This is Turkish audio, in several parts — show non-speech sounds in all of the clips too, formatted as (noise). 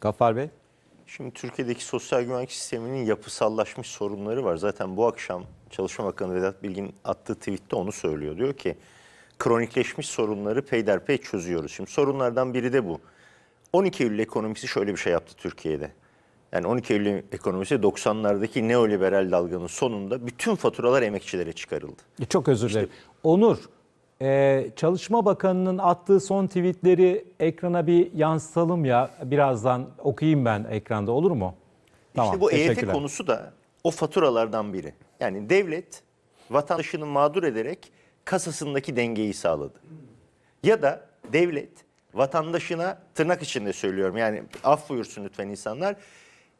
Gaffar Bey. Şimdi Türkiye'deki sosyal güvenlik sisteminin yapısallaşmış sorunları var. Zaten bu akşam Çalışma Bakanı Vedat Bilgin attığı tweette onu söylüyor. Diyor ki kronikleşmiş sorunları peyderpey çözüyoruz. Şimdi sorunlardan biri de bu. 12 Eylül ekonomisi şöyle bir şey yaptı Türkiye'de. Yani 12 Eylül ekonomisi 90'lardaki neoliberal dalganın sonunda bütün faturalar emekçilere çıkarıldı. E, Çok özür dilerim. Onur, e, Çalışma Bakanı'nın attığı son tweetleri ekrana bir yansıtalım ya. Birazdan okuyayım ben ekranda olur mu? işte bu EYT konusu da o faturalardan biri. Yani devlet vatandaşını mağdur ederek kasasındaki dengeyi sağladı. Ya da devlet vatandaşına tırnak içinde söylüyorum yani af buyursun lütfen insanlar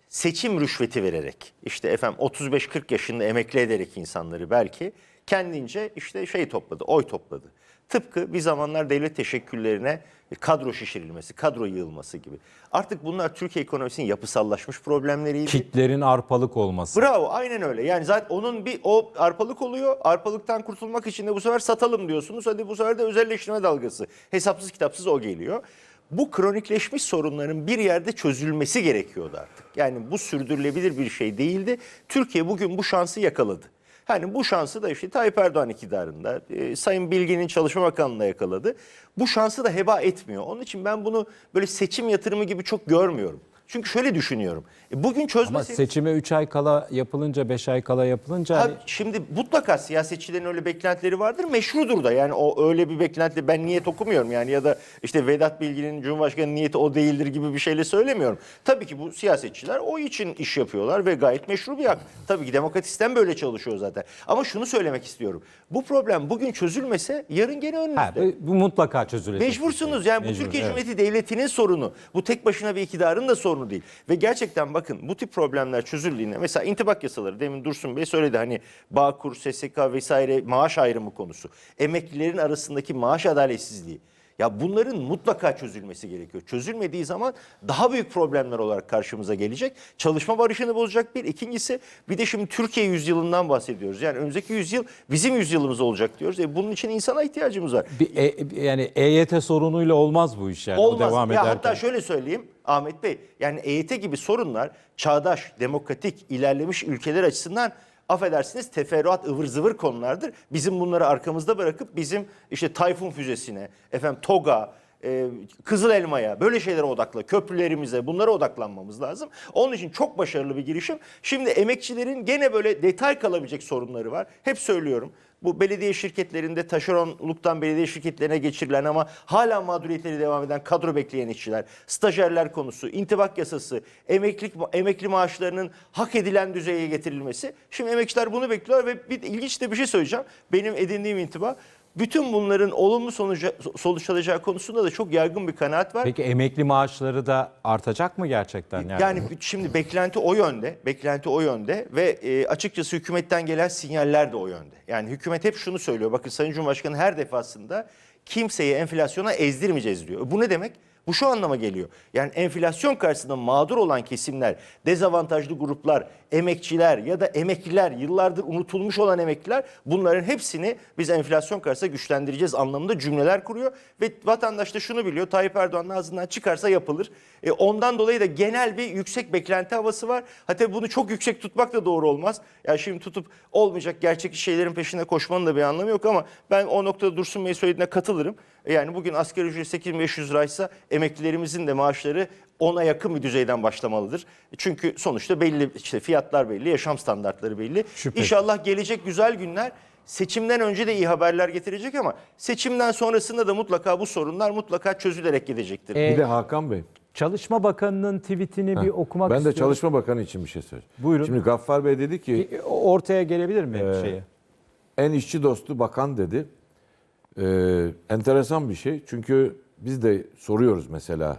seçim rüşveti vererek işte efendim 35-40 yaşında emekli ederek insanları belki kendince işte şey topladı, oy topladı. Tıpkı bir zamanlar devlet teşekküllerine kadro şişirilmesi, kadro yığılması gibi. Artık bunlar Türkiye ekonomisinin yapısallaşmış problemleriydi. Kitlerin arpalık olması. Bravo aynen öyle. Yani zaten onun bir o arpalık oluyor. Arpalıktan kurtulmak için de bu sefer satalım diyorsunuz. Hadi bu sefer de özelleştirme dalgası. Hesapsız kitapsız o geliyor. Bu kronikleşmiş sorunların bir yerde çözülmesi gerekiyordu artık. Yani bu sürdürülebilir bir şey değildi. Türkiye bugün bu şansı yakaladı. Hani bu şansı da işte Tayyip Erdoğan iktidarında, e, Sayın Bilgin'in Çalışma Bakanlığı'nda yakaladı. Bu şansı da heba etmiyor. Onun için ben bunu böyle seçim yatırımı gibi çok görmüyorum. Çünkü şöyle düşünüyorum. E, bugün Ama çözmesi... seçime 3 ay kala yapılınca, 5 ay kala yapılınca Ha, hani şimdi mutlaka siyasetçilerin öyle beklentileri vardır. Meşrudur da yani o öyle bir beklenti ben niyet okumuyorum yani ya da işte Vedat Bilgin'in Cumhurbaşkanı niyeti o değildir gibi bir şeyle söylemiyorum. Tabii ki bu siyasetçiler o için iş yapıyorlar ve gayet meşru bir hak. Tabii ki demokrat sistem böyle çalışıyor zaten. Ama şunu söylemek istiyorum. Bu problem bugün çözülmese yarın gene önünüzde. ha, bu, bu mutlaka çözülecek. şey. Mecbursunuz yani bu Mecbur, Türkiye evet. Cumhuriyeti Devleti'nin sorunu. Bu tek başına bir iktidarın da sorunu değil. Ve gerçekten bakın bu tip problemler çözüldüğünde mesela intibak yasaları demin Dursun Bey söyledi hani Bağkur, SSK vesaire maaş ayrımı konusu. Emeklilerin arasındaki maaş adaletsizliği. Ya bunların mutlaka çözülmesi gerekiyor. Çözülmediği zaman daha büyük problemler olarak karşımıza gelecek. Çalışma barışını bozacak bir. İkincisi bir de şimdi Türkiye yüzyılından bahsediyoruz. Yani önümüzdeki yüzyıl bizim yüzyılımız olacak diyoruz. E bunun için insana ihtiyacımız var. Bir, e- yani EYT sorunuyla olmaz bu iş yani. O Olmaz. devam ya ederken. hatta şöyle söyleyeyim Ahmet Bey. Yani EYT gibi sorunlar çağdaş, demokratik, ilerlemiş ülkeler açısından affedersiniz teferruat ıvır zıvır konulardır. Bizim bunları arkamızda bırakıp bizim işte Tayfun füzesine, efendim TOG'a, e, Kızıl Elma'ya böyle şeylere odakla, köprülerimize bunlara odaklanmamız lazım. Onun için çok başarılı bir girişim. Şimdi emekçilerin gene böyle detay kalabilecek sorunları var. Hep söylüyorum. Bu belediye şirketlerinde taşeronluktan belediye şirketlerine geçirilen ama hala mağduriyetleri devam eden kadro bekleyen işçiler, stajyerler konusu, intibak yasası, emeklilik emekli maaşlarının hak edilen düzeye getirilmesi. Şimdi emekçiler bunu bekliyor ve bir ilginç de bir şey söyleyeceğim. Benim edindiğim intiba bütün bunların olumlu sonuca, sonuçlanacağı konusunda da çok yaygın bir kanaat var. Peki emekli maaşları da artacak mı gerçekten? Yani, Yani şimdi beklenti o yönde, beklenti o yönde ve e, açıkçası hükümetten gelen sinyaller de o yönde. Yani hükümet hep şunu söylüyor. Bakın Sayın Cumhurbaşkanı her defasında kimseyi enflasyona ezdirmeyeceğiz diyor. Bu ne demek? Bu şu anlama geliyor. Yani enflasyon karşısında mağdur olan kesimler, dezavantajlı gruplar, emekçiler ya da emekliler, yıllardır unutulmuş olan emekliler bunların hepsini biz enflasyon karşısında güçlendireceğiz anlamında cümleler kuruyor. Ve vatandaş da şunu biliyor. Tayyip Erdoğan'ın ağzından çıkarsa yapılır. E, ondan dolayı da genel bir yüksek beklenti havası var. Hatta bunu çok yüksek tutmak da doğru olmaz. Yani şimdi tutup olmayacak gerçek şeylerin peşinde koşmanın da bir anlamı yok ama ben o noktada Dursun Bey söylediğine katılırım. E, Yani bugün asgari ücret 8500 liraysa emeklilerimizin de maaşları ona yakın bir düzeyden başlamalıdır. Çünkü sonuçta belli işte fiyatlar belli, yaşam standartları belli. Şüphesiz. İnşallah gelecek güzel günler seçimden önce de iyi haberler getirecek ama seçimden sonrasında da mutlaka bu sorunlar mutlaka çözülerek gidecektir. E, Bir de Hakan Bey. Çalışma Bakanı'nın tweetini bir okumak Ben de istiyorum. Çalışma Bakanı için bir şey söyleyeyim. Buyurun. Şimdi Gaffar Bey dedi ki E, Ortaya gelebilir mi Ee, şeye? en işçi dostu bakan dedi. Ee, enteresan bir şey. Çünkü biz de soruyoruz mesela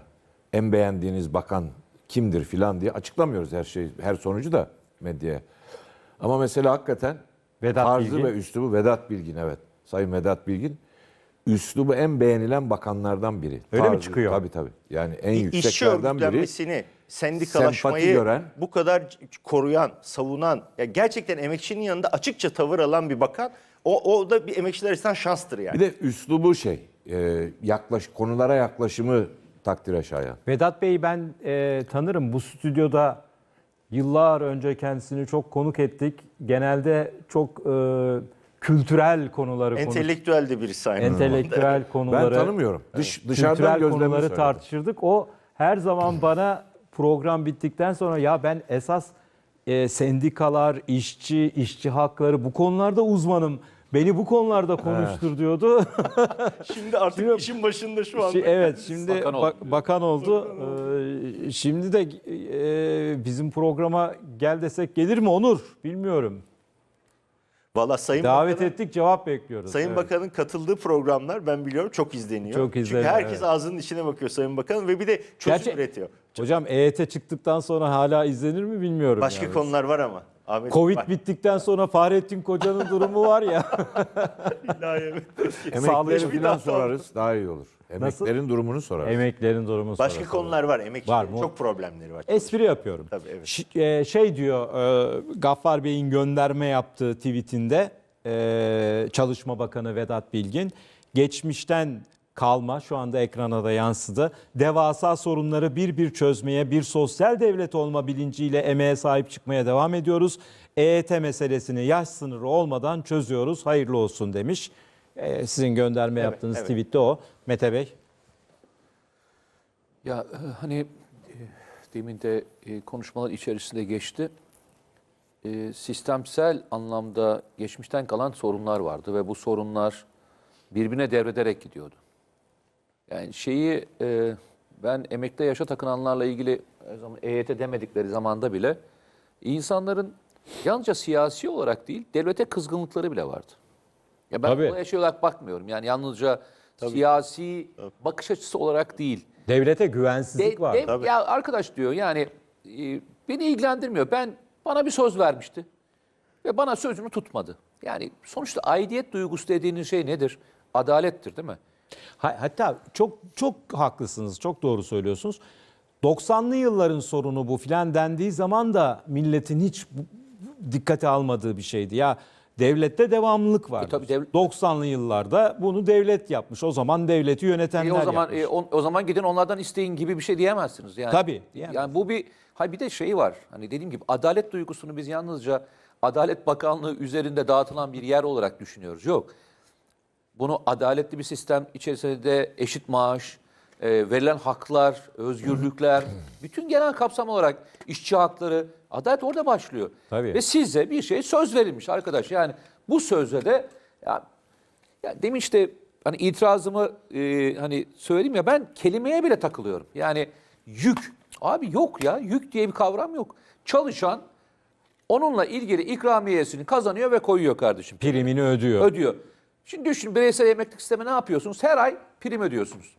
en beğendiğiniz bakan kimdir filan diye açıklamıyoruz her şey her sonucu da medyaya. Ama mesela hakikaten Vedat tarzı Bilgin. ve üslubu Vedat Bilgin evet. Sayın Vedat Bilgin üslubu en beğenilen bakanlardan biri. Öyle mi çıkıyor? Tabii tabii. Yani en İşçi yükseklerden biri. örgütlenmesini, sendikalaşmayı gören. bu kadar koruyan, savunan, ya gerçekten emekçinin yanında açıkça tavır alan bir bakan, o, o da bir emekçiler açısından şanstır yani. Bir de üslubu şey, e, yaklaş konulara yaklaşımı takdire şayan. Vedat Bey'i ben e, tanırım. Bu stüdyoda yıllar önce kendisini çok konuk ettik. Genelde çok e, kültürel konuları. Entelektüel de birisi aynı zamanda. Entelektüel (laughs) konuları. Ben tanımıyorum. Dış, dışarıdan kültürel konuları söyledim. tartışırdık. O her zaman bana program bittikten sonra ya ben esas e, sendikalar, işçi, işçi hakları bu konularda uzmanım. Beni bu konularda konuştur diyordu. (laughs) Şimdi artık Şimdi- işin başında şu anda. Şi- evet şimdi Bakan oldu. bak- bakan oldu. Ee, şimdi de e, bizim programa gel desek gelir mi Onur? Bilmiyorum. Valla Sayın Davet Bakan'ın- ettik cevap bekliyoruz. Sayın Evet. Bakan'ın katıldığı programlar ben biliyorum çok izleniyor. Çok Çünkü izleniyor, herkes evet. ağzının içine bakıyor Sayın Bakan ve bir de çözüm Gerçi- üretiyor. Hocam EYT çıktıktan sonra hala izlenir mi bilmiyorum. Başka yani. konular var ama. Ahmet Covid bak- bittikten sonra Fahrettin Koca'nın durumu var ya. (laughs) İlahi evet. Emekleri falan sorarız daha iyi olur. Emeklerin durumunu sorarız. Emeklerin durumu Başka konular var. Emekçilerin Var mı? çok problemleri var. Espri yapıyorum. Tabii, evet. Ş- e, şey diyor e, Gaffar Bey'in gönderme yaptığı tweetinde e, Çalışma Bakanı Vedat Bilgin geçmişten kalma şu anda ekrana da yansıdı. Devasa sorunları bir bir çözmeye bir sosyal devlet olma bilinciyle emeğe sahip çıkmaya devam ediyoruz. EYT meselesini yaş sınırı olmadan çözüyoruz. Hayırlı olsun demiş. E, sizin gönderme yaptığınız evet. tweette o. Mete Bey. Ya e, hani e, demin de e, konuşmalar içerisinde geçti. E, Sistemsel anlamda geçmişten kalan sorunlar vardı ve bu sorunlar birbirine devrederek gidiyordu. Yani şeyi e, ben emekli yaşa takılanlarla ilgili EYT demedikleri zamanda bile insanların yalnızca siyasi olarak değil devlete kızgınlıkları bile vardı. Ya ben Tabii. olaya şey olarak bakmıyorum. Yani yalnızca siyasi bakış açısı olarak değil. Devlete güvensizlik De- var. de- Tabii. ya arkadaş diyor yani e, beni ilgilendirmiyor. Ben bana bir söz vermişti ve bana sözünü tutmadı. Yani sonuçta aidiyet duygusu dediğiniz şey nedir? Adalettir değil mi? Ha- Hatta çok çok haklısınız, çok doğru söylüyorsunuz. 90'lı yılların sorunu bu filan dendiği zaman da milletin hiç dikkate almadığı bir şeydi. Ya devlette devamlılık var. E tabii devlet- 90'lı yıllarda bunu devlet yapmış. O zaman devleti yönetenler E o zaman yapmış. e, on- o zaman gidin onlardan isteyin gibi bir şey diyemezsiniz yani. Tabii, diyemez. Yani bu bir hay bir de şey var. Hani dediğim gibi adalet duygusunu biz yalnızca Adalet Bakanlığı üzerinde dağıtılan bir yer olarak düşünüyoruz. Yok. Bunu adaletli bir sistem içerisinde eşit maaş, e, verilen haklar, özgürlükler, bütün genel kapsam olarak işçi hakları, adalet orada başlıyor. Tabii. Ve size bir şey söz verilmiş arkadaş. Yani bu sözle de ya, ya demin işte hani itirazımı e, hani söyleyeyim ya ben kelimeye bile takılıyorum. Yani yük. Abi yok ya yük diye bir kavram yok. Çalışan onunla ilgili ikramiyesini kazanıyor ve koyuyor kardeşim primini ödüyor. ödüyor. Şimdi düşünün bireysel emeklilik sistemi ne yapıyorsunuz? Her ay prim ödüyorsunuz.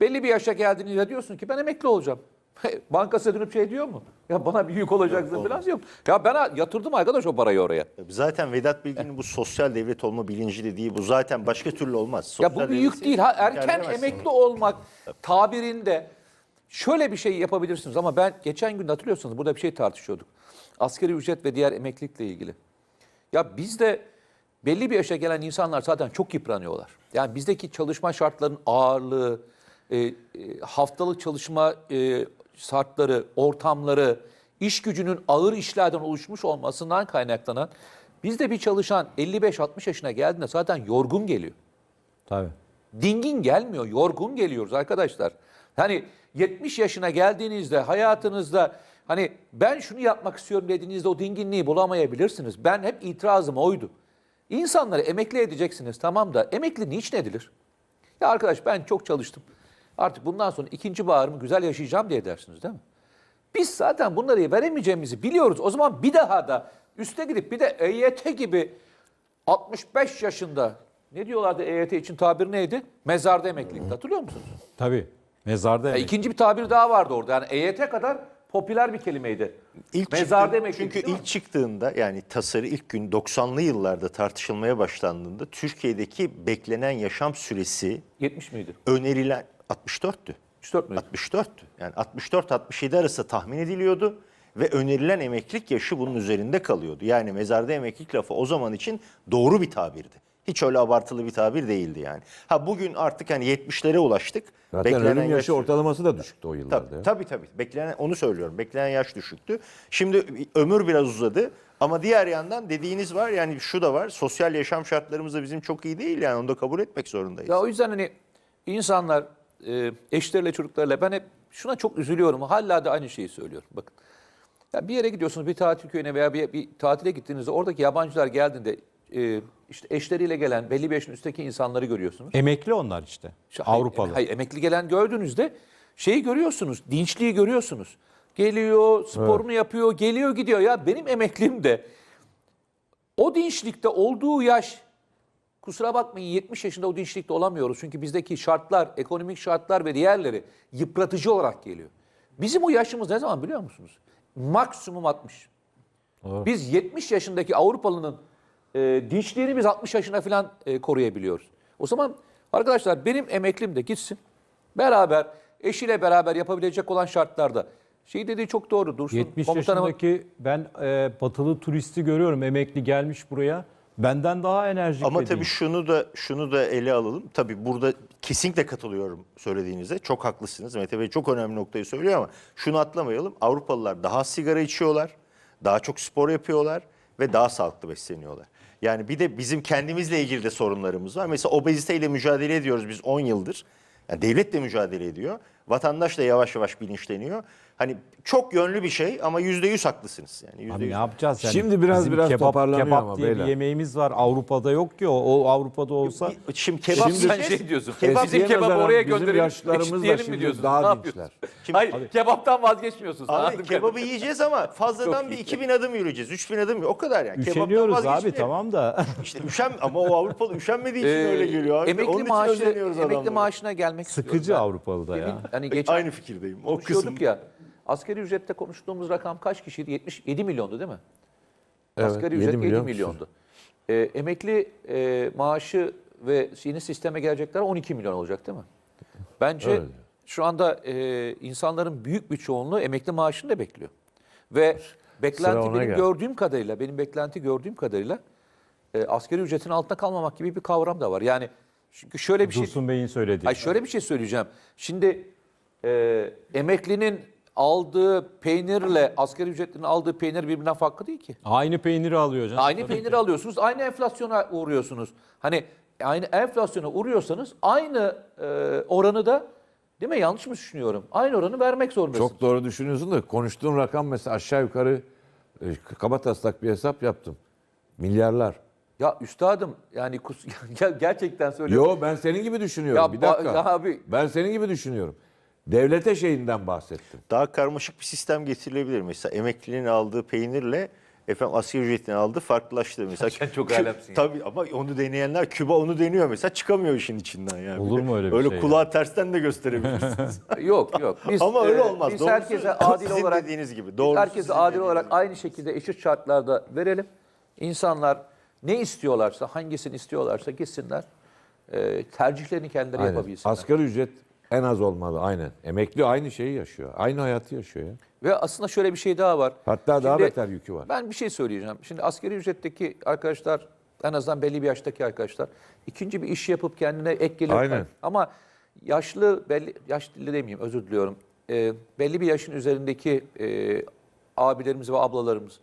Belli bir yaşa geldiğinizde diyorsun ki ben emekli olacağım. (laughs) Banka size dönüp şey diyor mu? Ya bana bir yük olacaksın falan yok. Ya ben yatırdım arkadaş o parayı oraya. Zaten Vedat Bilgin'in bu sosyal devlet olma bilinci dediği bu zaten başka türlü olmaz. Ya Sosyal bu bir yük değil. Ha, erken emekli olmak tabirinde şöyle bir şey yapabilirsiniz ama ben geçen gün hatırlıyorsanız burada bir şey tartışıyorduk. Asgari ücret ve diğer emeklilikle ilgili. Ya bizde belli bir yaşa gelen insanlar zaten çok yıpranıyorlar. Yani bizdeki çalışma şartlarının ağırlığı, e, e, haftalık çalışma e, şartları, ortamları, iş gücünün ağır işlerden oluşmuş olmasından kaynaklanan bizde bir çalışan 55-60 yaşına geldiğinde zaten yorgun geliyor. Tabii. Dingin gelmiyor, yorgun geliyoruz arkadaşlar. Hani 70 yaşına geldiğinizde hayatınızda hani ben şunu yapmak istiyorum dediğinizde o dinginliği bulamayabilirsiniz. Ben hep itirazım oydu. İnsanları emekli edeceksiniz tamam da emekli niçin edilir? Ya arkadaş ben çok çalıştım. Artık bundan sonra ikinci baharımı güzel yaşayacağım diye dersiniz değil mi? Biz zaten bunları veremeyeceğimizi biliyoruz. O zaman bir daha da üste gidip bir de EYT gibi 65 yaşında ne diyorlardı EYT için tabir neydi? Mezarda emeklilik. Hatırlıyor musunuz? Tabii. Mezarda Ya emekli. ikinci bir tabir daha vardı orada. Yani EYT kadar popüler bir kelimeydi. İlk Mezarda çıktı- emeklilik. Çünkü ilk çıktığında yani tasarı ilk gün 90'lı yıllarda tartışılmaya başlandığında Türkiye'deki beklenen yaşam süresi 70 miydi? önerilen 64'tü. 64 müydü? 64'tü. Yani 64-67 arası tahmin ediliyordu ve önerilen emeklilik yaşı bunun üzerinde kalıyordu. Yani mezarda emeklilik lafı o zaman için doğru bir tabirdi. Hiç öyle abartılı bir tabir değildi yani. Ha bugün artık hani 70'lere ulaştık. Zaten Beklenen ölüm yaşı yaş- ortalaması da düşüktü o yıllarda. Tabii, tabii tabii. Beklenen onu söylüyorum. Beklenen yaş düşüktü. Şimdi ömür biraz uzadı. Ama diğer yandan dediğiniz var yani şu da var. Sosyal yaşam şartlarımız da bizim çok iyi değil yani onu da kabul etmek zorundayız. Ya o yüzden hani insanlar e, eşleriyle çocuklarıyla ben hep şuna çok üzülüyorum. Hala da aynı şeyi söylüyorum. Bakın. Ya bir yere gidiyorsunuz bir tatil köyüne veya bir, bir tatile gittiğinizde oradaki yabancılar geldiğinde e, işte eşleriyle gelen belli bir yaşın üstteki insanları görüyorsunuz. Emekli onlar işte. Hayır, Avrupalı. Hayır, emekli gelen gördüğünüzde şeyi görüyorsunuz, dinçliği görüyorsunuz. Geliyor, sporunu yapıyor, geliyor gidiyor. Ya benim emeklim de o dinçlikte olduğu yaş, kusura bakmayın 70 yaşında o dinçlikte olamıyoruz. Çünkü bizdeki şartlar, ekonomik şartlar ve diğerleri yıpratıcı olarak geliyor. Bizim o yaşımız ne zaman biliyor musunuz? Maksimum 60. Biz 70 yaşındaki Avrupalının e, dinçliğini biz 60 yaşına falan e, koruyabiliyoruz. O zaman arkadaşlar benim emeklim de gitsin. Beraber eşiyle beraber yapabilecek olan şartlarda. Şey dediği çok doğru Dursun. 70 komutanımın- yaşındaki ben e, batılı turisti görüyorum. Emekli gelmiş buraya. Benden daha enerjik Ama tabii şunu da şunu da ele alalım. Tabii burada kesinlikle katılıyorum söylediğinize. Çok haklısınız. Mete Bey çok önemli noktayı söylüyor ama şunu atlamayalım. Avrupalılar daha sigara içiyorlar, daha çok spor yapıyorlar ve daha sağlıklı besleniyorlar. Yani bir de bizim kendimizle ilgili de sorunlarımız var. Mesela obeziteyle mücadele ediyoruz biz 10 yıldır. Yani devlet de mücadele ediyor. Vatandaş da yavaş yavaş bilinçleniyor. Hani çok yönlü bir şey ama yüzde yüz haklısınız. Yani yüzde Abi yüz. ne yapacağız yani? Şimdi biraz- Bizim biraz kebap, toparlanıyor kebap ama diye beyler. bir yemeğimiz var. Avrupa'da yok ki o. O Avrupa'da olsa Şimdi kebap Şimdi sen şey diyorsun. Kebap bizim nazaran oraya bizim gönderelim. yaşlarımız da eşitleyelim şimdi mi diyorsun? daha ne yapıyorsun? dinçler. Hayır, kebaptan vazgeçmiyorsunuz. Abi kebabı yiyeceğiz ama fazladan bir 2000 adım yürüyeceğiz. 3000 adım o kadar yani. Kebaptan üşeniyoruz abi tamam da. (laughs) İşte üşen ama o Avrupalı üşenmediği için Ee, öyle geliyor abi. Emekli maaşı, emekli maaşına gelmek Sıkıcı ben. Avrupalı'da ya. Hani geçen Aynı fikirdeyim. O kısım. ya. Asgari ücrette konuştuğumuz rakam kaç kişiydi? 77 milyondu değil mi? Evet, Asgari 7 ücret 7 milyon milyondu. Ee, emekli e, maaşı ve yeni sisteme gelecekler 12 milyon olacak değil mi? Bence Öyle. şu anda e, insanların büyük bir çoğunluğu emekli maaşını da bekliyor. Ve beklenti benim geldi. gördüğüm kadarıyla, benim beklenti gördüğüm kadarıyla e, asgari ücretin altında kalmamak gibi bir kavram da var. Yani çünkü şöyle bir şey Dursun Bey'in söylediği. Ay şöyle bir şey söyleyeceğim. Şimdi e, emeklinin aldığı peynirle asgari ücretlinin aldığı peynir birbirinden farklı değil ki. Aynı peyniri alıyor canım. Aynı Tabii peyniri ki. alıyorsunuz, aynı enflasyona uğruyorsunuz. Hani aynı enflasyona uğruyorsanız aynı e, oranı da değil mi? Yanlış mı düşünüyorum? Aynı oranı vermek zorundasın. Çok doğru düşünüyorsun da konuştuğun rakam mesela aşağı yukarı e, kaba taslak bir hesap yaptım. Milyarlar. Ya üstadım yani kus- (laughs) gerçekten söylüyorum. Yo ben senin gibi düşünüyorum. Ya bir ba- dakika. ya abi- Ben senin gibi düşünüyorum. Devlete şeyinden bahsettim. Daha karmaşık bir sistem getirilebilir. Mesela emeklinin aldığı peynirle efendim asgari ücretin aldığı farklılaştırır. Mesela (laughs) Sen çok alemsin. Tabii ama onu deneyenler Küba onu deniyor mesela çıkamıyor işin içinden yani. Olur mu öyle bir Öyle şey kulağı tersten de gösterebilirsiniz. (laughs) Yok yok. Biz, ama öyle e, olmaz. Biz Doğrusu herkese adil sizin olarak dediğiniz gibi. Biz Doğrusu herkese adil olarak gibi. aynı şekilde eşit şartlarda verelim. İnsanlar ne istiyorlarsa, hangisini istiyorlarsa gitsinler. e, tercihlerini kendileri Aynen. yapabilsinler. Asgari ücret en az olmalı aynen. Emekli aynı şeyi yaşıyor. Aynı hayatı yaşıyor ya. Ve aslında şöyle bir şey daha var. Hatta daha Şimdi beter yükü var. Ben bir şey söyleyeceğim. Şimdi asgari ücretteki arkadaşlar, en azından belli bir yaştaki arkadaşlar, ikinci bir iş yapıp kendine ek gelir. Aynen. Ama yaşlı, belli, yaşlı demeyeyim özür diliyorum. E, belli bir yaşın üzerindeki e, abilerimiz ve ablalarımız,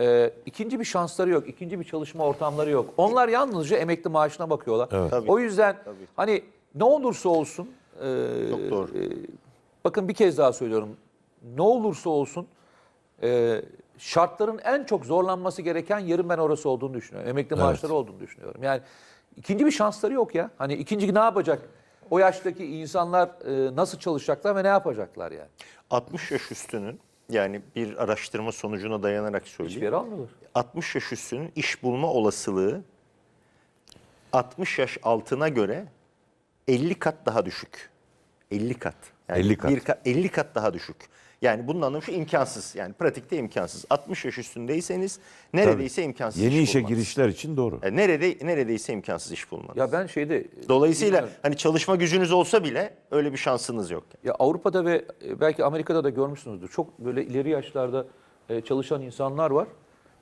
e, ikinci bir şansları yok, ikinci bir çalışma ortamları yok. Onlar yalnızca emekli maaşına bakıyorlar. Tabii. O yüzden hani ne olursa olsun, e, Çok doğru. e, bakın bir kez daha söylüyorum, ne olursa olsun e, şartların en çok zorlanması gereken yerin ben orası olduğunu düşünüyorum. Emekli maaşları olduğunu düşünüyorum. Yani ikinci bir şansları yok ya. Hani ikinci ne yapacak? O yaştaki insanlar e, nasıl çalışacaklar ve ne yapacaklar yani? 60 yaş üstünün yani bir araştırma sonucuna dayanarak Hiçbir söyleyeyim. yere almıyorlar. 60 yaş üstünün iş bulma olasılığı 60 yaş altına göre 50 kat daha düşük. 50 kat. 50 kat. Bir kat 50 kat daha düşük. Yani bunun anlamı şu imkansız. Yani pratikte imkansız. 60 yaş üstündeyseniz neredeyse imkansız Yeni iş işe bulmanız. girişler için doğru. Yani nerede neredeyse imkansız iş bulmanız. Ya ben şeyde Dolayısıyla bilmiyorum. hani çalışma gücünüz olsa bile öyle bir şansınız yok. Ya Avrupa'da ve e, belki Amerika'da da görmüşsünüzdür. Çok böyle ileri yaşlarda e, çalışan insanlar var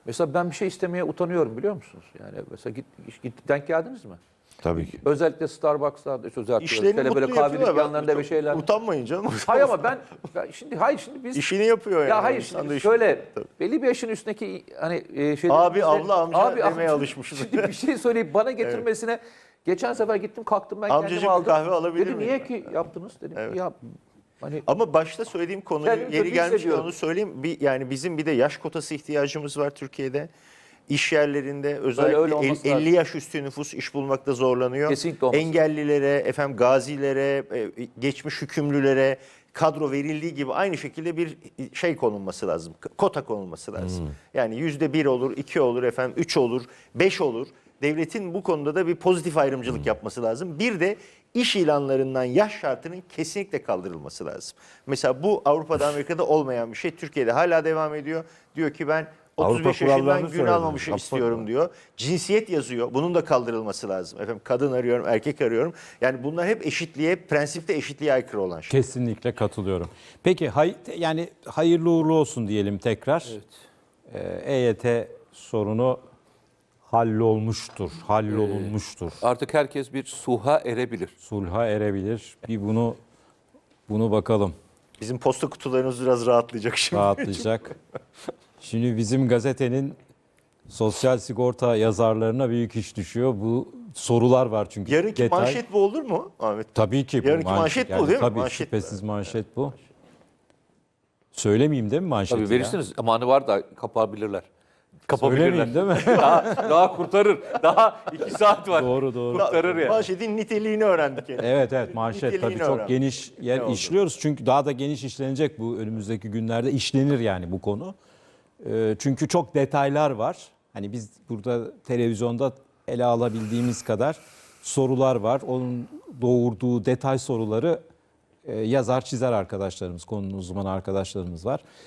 Mesela ben bir şey istemeye utanıyorum biliyor musunuz? Yani mesela git, git denk geldiniz mi? Tabii ki. Özellikle Starbucks'larda, işte özellikle İşlerini böyle, böyle mutlu kahve yapıyorlar. dükkanlarında bir şeyler. Utanmayın canım. Hayır ama ben, ben şimdi hayır şimdi biz İşini yapıyor yani. ya hayır İnsan da şimdi işini- şöyle Tabii. belli bir yaşın üstündeki hani e, şeyler Abi, abla, amca demeye alışmışız. (laughs) Şimdi bir şey söyleyip bana getirmesine geçen sefer gittim kalktım ben Amcacığım, kendim aldım. bir kahve alabilir Dedi miyim niye ben?" ki yaptınız dedim. Evet. Ya hani Ama başta söylediğim konuyu Kendimi yeri kötü gelmişken hissediyorum. onu söyleyeyim. Bir, yani bizim bir de yaş kotası ihtiyacımız var Türkiye'de. İş yerlerinde öyle özellikle olması el- lazım. 50 yaş üstü nüfus iş bulmakta zorlanıyor. Kesinlikle Engellilere, efendim gazilere, e, geçmiş hükümlülere kadro verildiği gibi aynı şekilde bir şey konulması lazım. Kota konulması lazım. Hmm. Yani yüzde bir olur, iki olur, efendim üç olur, beş olur. Devletin bu konuda da bir pozitif ayrımcılık Hmm. yapması lazım. Bir de iş ilanlarından yaş şartının kesinlikle kaldırılması lazım. Mesela bu Avrupa'da Amerika'da olmayan bir şey Türkiye'de hala devam ediyor. Diyor ki ben 35 kurallarını yaşından gün almamışı istiyorum diyor. Cinsiyet yazıyor. Bunun da kaldırılması lazım. Efendim kadın arıyorum, erkek arıyorum. Yani bunlar hep eşitliğe, prensipte eşitliğe aykırı olan şey. Kesinlikle katılıyorum. Peki hay, yani hayırlı uğurlu olsun diyelim tekrar. Ee, EYT sorunu hallolmuştur, hallolunmuştur. artık herkes bir suha erebilir. Sulha erebilir. Bir bunu bunu bakalım Bizim posta kutularımız biraz rahatlayacak şimdi. rahatlayacak. (laughs) Şimdi bizim gazetenin sosyal sigorta yazarlarına büyük iş düşüyor. Bu sorular var çünkü. Yarınki Detay- manşet bu olur mu Ahmet? Tabii ki bu Yarınki manşet bu değil mi? Tabii Manşet şüphesiz manşet bu. Söylemeyeyim değil mi manşeti? Tabii ya? verirsiniz amanı var da kapabilirler. Söylemeyeyim değil mi? (laughs) daha, daha kurtarır. Daha iki saat var. doğru doğru. Kurtarır yani. Manşetin niteliğini öğrendik. Yani. Evet evet manşet tabii Niteliğini çok öğren. geniş yer Ne oldu? işliyoruz. Çünkü daha da geniş işlenecek bu önümüzdeki günlerde işlenir yani bu konu. Ee, çünkü çok detaylar var. Hani biz burada televizyonda ele alabildiğimiz kadar sorular var. Onun doğurduğu detay soruları e, yazar çizer arkadaşlarımız, konunun uzmanı arkadaşlarımız var.